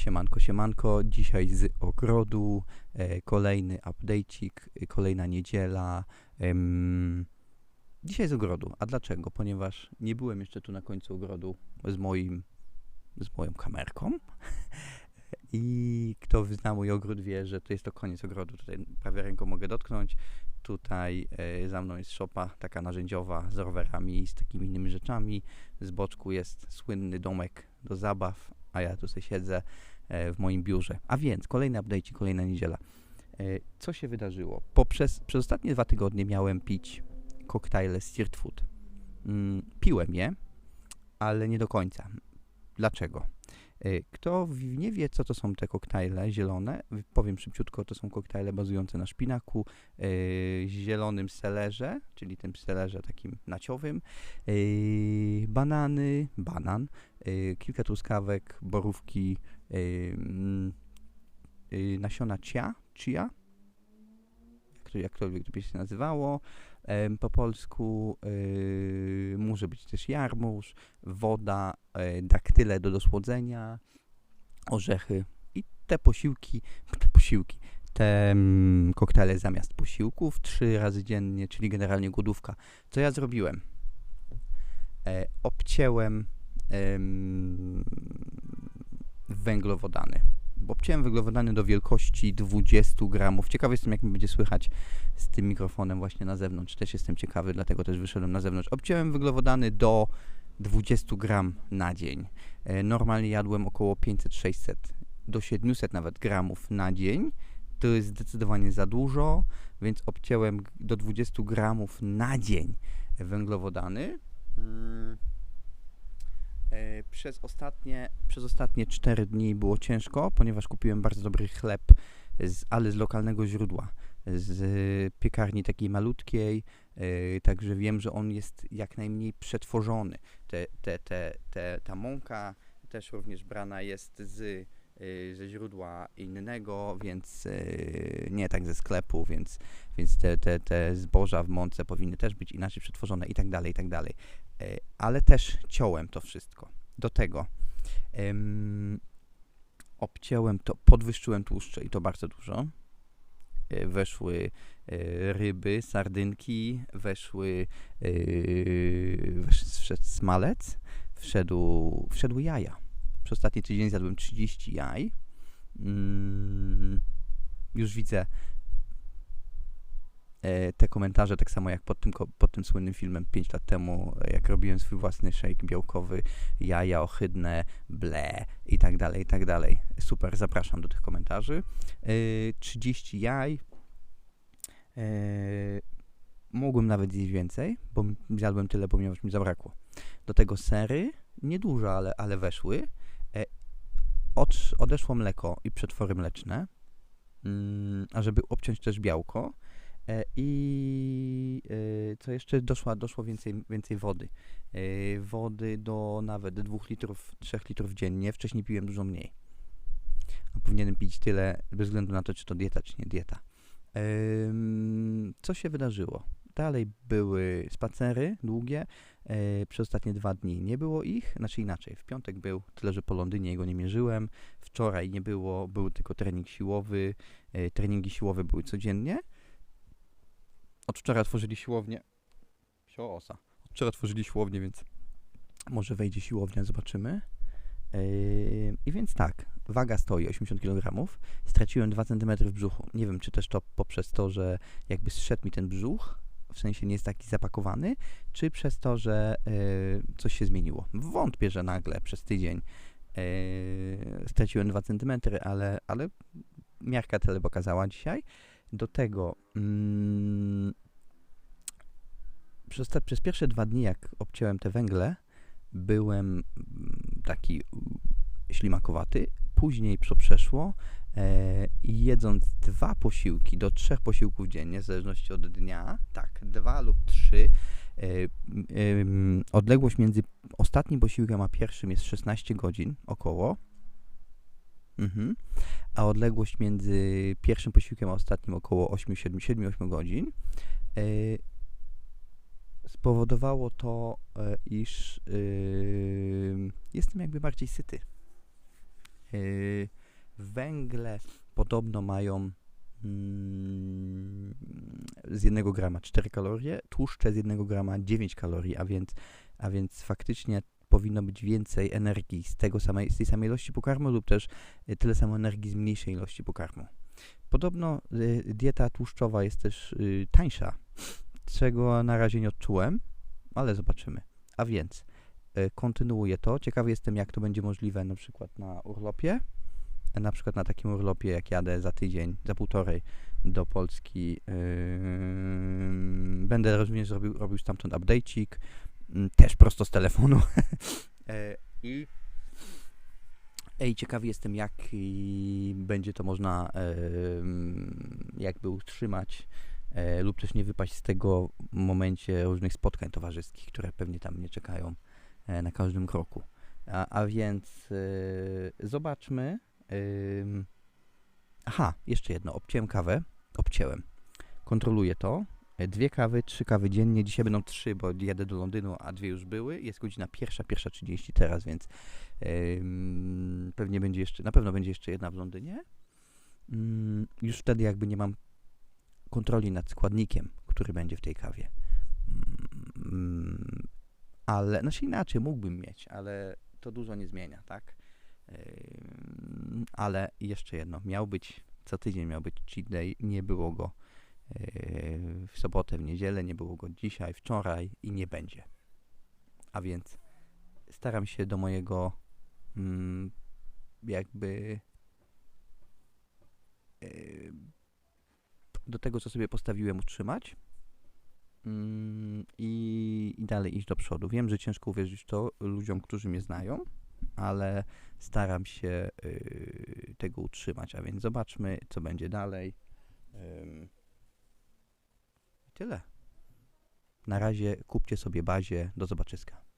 Siemanko, siemanko. Dzisiaj z ogrodu. E, kolejny update'ik, e, kolejna niedziela. Em, dzisiaj z ogrodu. A dlaczego? Ponieważ nie byłem jeszcze tu na końcu ogrodu z moim, z moją kamerką. I kto zna mój ogród wie, że to jest to koniec ogrodu. Tutaj prawie ręką mogę dotknąć. Tutaj e, za mną jest szopa taka narzędziowa z rowerami i z takimi innymi rzeczami. Z boczku jest słynny domek do zabaw, a ja tu sobie siedzę w moim biurze. A więc kolejny update, kolejna niedziela. E, co się wydarzyło? Poprzez, przez ostatnie dwa tygodnie miałem pić koktajle Street Food. Mm, piłem je, ale nie do końca. Dlaczego? E, Kto nie wie, co to są te koktajle zielone, powiem szybciutko, to są koktajle bazujące na szpinaku, e, zielonym selerze, czyli tym selerze takim naciowym, e, banany, banan, e, kilka truskawek, borówki, e, e, nasiona chia, chia, jak to, jakkolwiek to by się nazywało, po polsku e, może być też jarmuż, woda, e, daktyle do dosłodzenia, orzechy i te posiłki, te posiłki, te mm, koktajle zamiast posiłków trzy razy dziennie, czyli generalnie głodówka. Co ja zrobiłem? E, obcięłem em, węglowodany. Bo Obciąłem węglowodany do wielkości 20 gramów. Ciekawy jestem, jak mi będzie słychać z tym mikrofonem właśnie na zewnątrz. Też jestem ciekawy, dlatego też wyszedłem na zewnątrz. Obciąłem węglowodany do 20 gram na dzień. E, Normalnie jadłem około 500-600 do 700 nawet gramów na dzień. To jest zdecydowanie za dużo, więc obciąłem g- do 20 gramów na dzień węglowodany. E, Przez ostatnie, przez ostatnie 4 dni było ciężko, ponieważ kupiłem bardzo dobry chleb, z, ale z lokalnego źródła, z piekarni takiej malutkiej, e, także wiem, że on jest jak najmniej przetworzony. Te, te, te, te, ta mąka też również brana jest z, y, ze źródła innego, więc nie tak ze sklepu, więc, więc te, te, te zboża w mące powinny też być inaczej przetworzone i tak dalej, i tak dalej. E, Ale też ciąłem to wszystko. Do tego em, obcięłem to, podwyższyłem tłuszcze i to bardzo dużo. E, Weszły e, ryby, sardynki, weszły, wesz- wszedł smalec, wszedł, wszedły jaja. Przez ostatni tydzień zjadłem 30 jaj. Mm, już widzę te komentarze, tak samo jak pod tym, pod tym słynnym filmem 5 lat temu, e, jak robiłem swój własny shake białkowy, jaja ohydne, ble i tak dalej, i tak dalej. Super, zapraszam do tych komentarzy. E, 30 jaj. E, mogłem nawet zjeść więcej, bo zjadłem tyle, ponieważ mi zabrakło. Do tego sery, nieduże, ale, ale weszły. E, od, odeszło mleko i przetwory mleczne, mm, a żeby obciąć też białko. E, I e, co jeszcze? Doszła, doszło więcej, więcej wody. E, wody do nawet 2 litrów, 3 litrów dziennie. Wcześniej piłem dużo mniej. A powinienem pić tyle, bez względu na to, czy to dieta, czy nie dieta. Co się wydarzyło? Dalej były spacery długie. Przez ostatnie dwa dni nie było ich, znaczy inaczej. W piątek był, tyle że po Londynie jego nie mierzyłem. Wczoraj nie było, był tylko trening siłowy. Treningi siłowe były codziennie. Od wczoraj otworzyli siłownię. Siosa. Od wczoraj otworzyli siłownię, więc może wejdzie siłownia, zobaczymy. Yy, I więc tak, waga stoi 80 kg, straciłem 2 cm w brzuchu. Nie wiem, czy też to poprzez to, że jakby zszedł mi ten brzuch, w sensie nie jest taki zapakowany, czy przez to, że yy, coś się zmieniło. Wątpię, że nagle przez tydzień yy, straciłem 2 cm, ale, ale miarka tyle pokazała dzisiaj. Do tego mm, przez, te, przez pierwsze dwa dni, jak obciąłem te węgle, byłem mm, taki mm, ślimakowaty. Później co przeszło e, jedząc dwa posiłki do trzech posiłków dziennie, w zależności od dnia, tak, dwa lub trzy, e, m, em, odległość między ostatnim posiłkiem a pierwszym jest 16 godzin około. Mhm. A odległość między pierwszym posiłkiem a ostatnim około 8-7-8 godzin. E, spowodowało to, e, iż ym, jestem jakby bardziej syty. Yy, węgle podobno mają mm, z jednego grama 4 kalorie, tłuszcze z jednego grama 9 kalorii, a więc, a więc faktycznie powinno być więcej energii z, tego samej, z tej samej ilości pokarmu lub też y, tyle samo energii z mniejszej ilości pokarmu. Podobno y, dieta tłuszczowa jest też y, tańsza, czego na razie nie odczułem, ale zobaczymy. A więc kontynuuję to. Ciekawy jestem, jak to będzie możliwe na przykład na urlopie. Na przykład na takim urlopie, jak jadę za tydzień, za półtorej do Polski. Będę również robił, robił stamtąd update'ik, też prosto z telefonu. E, I Ej, ciekawy jestem, jak będzie to można mm, jakby utrzymać e, lub też nie wypaść z tego momencie różnych spotkań towarzyskich, które pewnie tam mnie czekają e, na każdym kroku. A, a więc zobaczmy. Aha, jeszcze jedno. Obciąłem kawę. Obcięłem. Kontroluję to. Dwie kawy, trzy kawy dziennie. Dzisiaj będą trzy, bo jadę do Londynu, a dwie już były. Jest godzina pierwsza, pierwsza 30 teraz, więc pewnie będzie jeszcze, na pewno będzie jeszcze jedna w Londynie. Ym, już wtedy jakby nie mam kontroli nad składnikiem, który będzie w tej kawie. Ym, ale, znaczy inaczej mógłbym mieć, ale to dużo nie zmienia, tak? Ale jeszcze jedno, miał być, co tydzień miał być cheat day, nie było go w sobotę, w niedzielę, nie było go dzisiaj, wczoraj i nie będzie. A więc staram się do mojego mm, jakby yy, do tego, co sobie postawiłem, utrzymać mm, i, dalej iść do przodu. Wiem, że ciężko uwierzyć w to ludziom, którzy mnie znają, ale staram się y, tego utrzymać, a więc zobaczmy, co będzie dalej. I tyle. Na razie kupcie sobie bazie. Do zobaczyska.